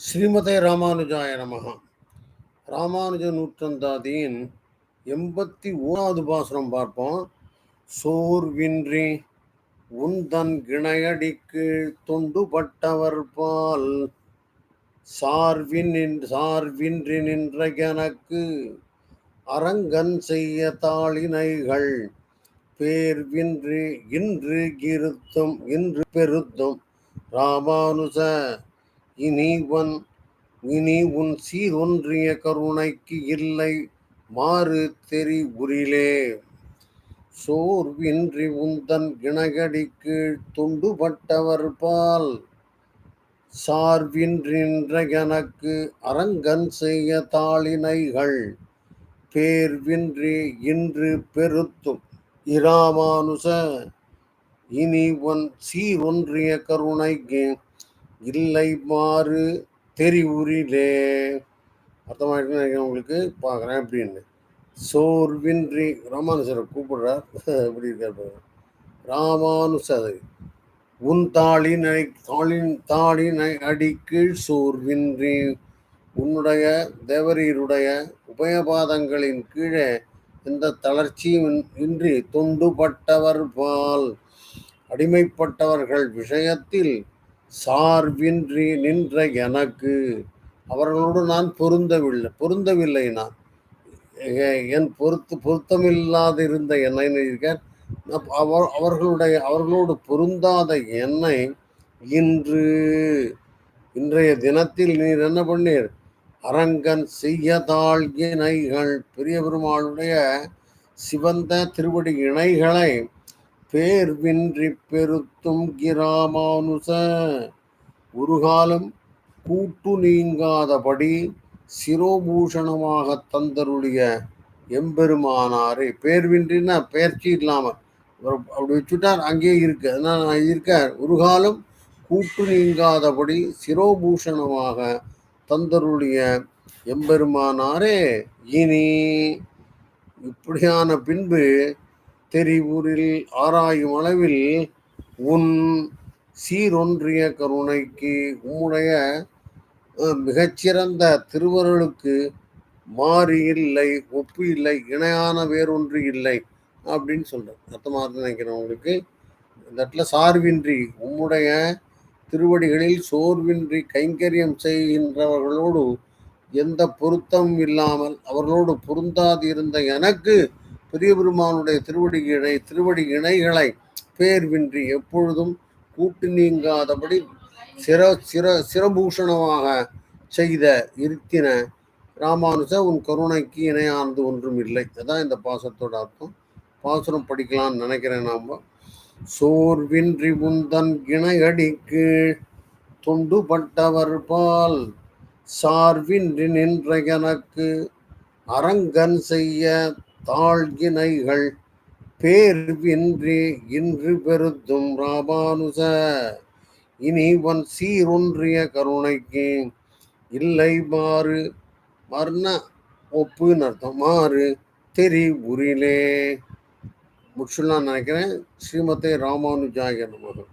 ஸ்ரீமதே ராமானுஜாய நமகா. ராமானுஜ நூற்றந்தாதியின் எண்பத்தி ஓராவது பாசுரம் பார்ப்போம். சோர்வின்றி உந்தன் கிணையடிக்கு தொண்டுபட்டவர் பால் சார்வின் சார்வின்றி நின்ற எனக்கு அரங்கன் செய்ய தாளினைகள் பேர்வின்றி இன்று இருத்தும் இன்று பெருத்தும். ராமானுஜ இனிவன் இனி உன் சீரொன்றிய கருணைக்கு இல்லை மாறு தெரி உரிலே சோர்வின்றி உந்தன் இணகடி கீழ் துண்டுபட்டவர் பால் சார்வின்றின்ற எனக்கு அரங்கன் செய்ய தாளினைகள் பேர்வின்றி இன்று பெருத்தும் இராமானுச இனி உன் சீரொன்றிய கருணைக்கு இல்லை மாறு தெரிவுரிலே அர்த்தமாயிட்டு நினைக்கிறேன் உங்களுக்கு பார்க்குறேன் அப்படின்னு. சோர்வின்றி ராமானுசரை கூப்பிடுறார். எப்படி இருக்கார் பாருங்க. ராமானுசரை உன் தாளினை தாளின் தாளின் அடிக்கீழ் சோர்வின்றி உன்னுடைய தேவரீருடைய உபயபாதங்களின் கீழே எந்த தளர்ச்சியும் இன்றி தொண்டுபட்டவர் பால். அடிமைப்பட்டவர்கள் விஷயத்தில் சார்பின்றி நின்ற எனக்கு. அவர்களோடு நான் பொருந்தவில்லை பொருந்தவில்லை நான் என் பொருத்து பொருத்தமில்லாதிருந்த என்னை இருக்க அவர் அவர்களுடைய அவர்களோடு பொருந்தாத என்னை இன்று இன்றைய தினத்தில் நீர் என்ன பண்ணீர்? அரங்கன் செய்யதாள் இணைகள் பெரிய பெருமாளுடைய சிவந்த திருவடி இணைகளை பேர்வின்றி பெருத்தும் கிராமானுச. ஒரு காலம் கூட்டு நீங்காதபடி சிரோபூஷணமாக தந்தருடைய எம்பெருமானாரே. பேர்வின்றின்னா பெயர்ச்சி இல்லாமல் அப்படி வச்சுட்டார் அங்கேயே இருக்கு. அதனால் நான் இருக்கார். ஒரு காலம் கூட்டு நீங்காதபடி சிரோபூஷணமாக தந்தருடைய எம்பெருமானாரே. இனி இப்படியான பின்பு தெரிவூரில் ஆராயும் அளவில் உன் சீரொன்றிய கருணைக்கு உம்முடைய மிகச்சிறந்த திருவருளுக்கு மாறி இல்லை ஒப்பு இல்லை இணையான வேறொன்று இல்லை அப்படின்னு சொல்கிறேன் அர்த்தமாக நினைக்கிறேன் உங்களுக்கு. இந்த இடத்துல சார்வின்றி உம்முடைய திருவடிகளில் சோர்வின்றி கைங்கரியம் செய்கின்றவர்களோடு எந்த பொருத்தமும் இல்லாமல் அவர்களோடு பொருந்தாது இருந்த எனக்கு பெரிய பெருமானுடைய திருவடி இணை திருவடி இணைகளை பேர்வின்றி எப்பொழுதும் கூட்டு நீங்காதபடி சிர சிர சிரபூஷணமாக செய்த இருத்தின ராமானுஜ உன் கருணைக்கு இணையானது ஒன்றும் இல்லை. அதான் இந்த பாசத்தோட அர்த்தம். பாசுரம் படிக்கலாம்னு நினைக்கிறேன் நாம. சோர்வின்றி உந்தன் இணையடிக்கு தொண்டுபட்டவர் பால் சார்வின்றி நின்ற எனக்கு அரங்கன் செய்ய தாழ்கினைகள் பேர்வின்றி இன்று பெருத்தும் ராமானுஜ இனிவன் சீரொன்றிய கருணைக்கு இல்லை மாறு. மர்ண ஒப்பு அர்த்தம் மாறு தெரி உரிலே முற்றுலாம் நினைக்கிறேன் ஸ்ரீமதே ராமானுஜாய நமகம்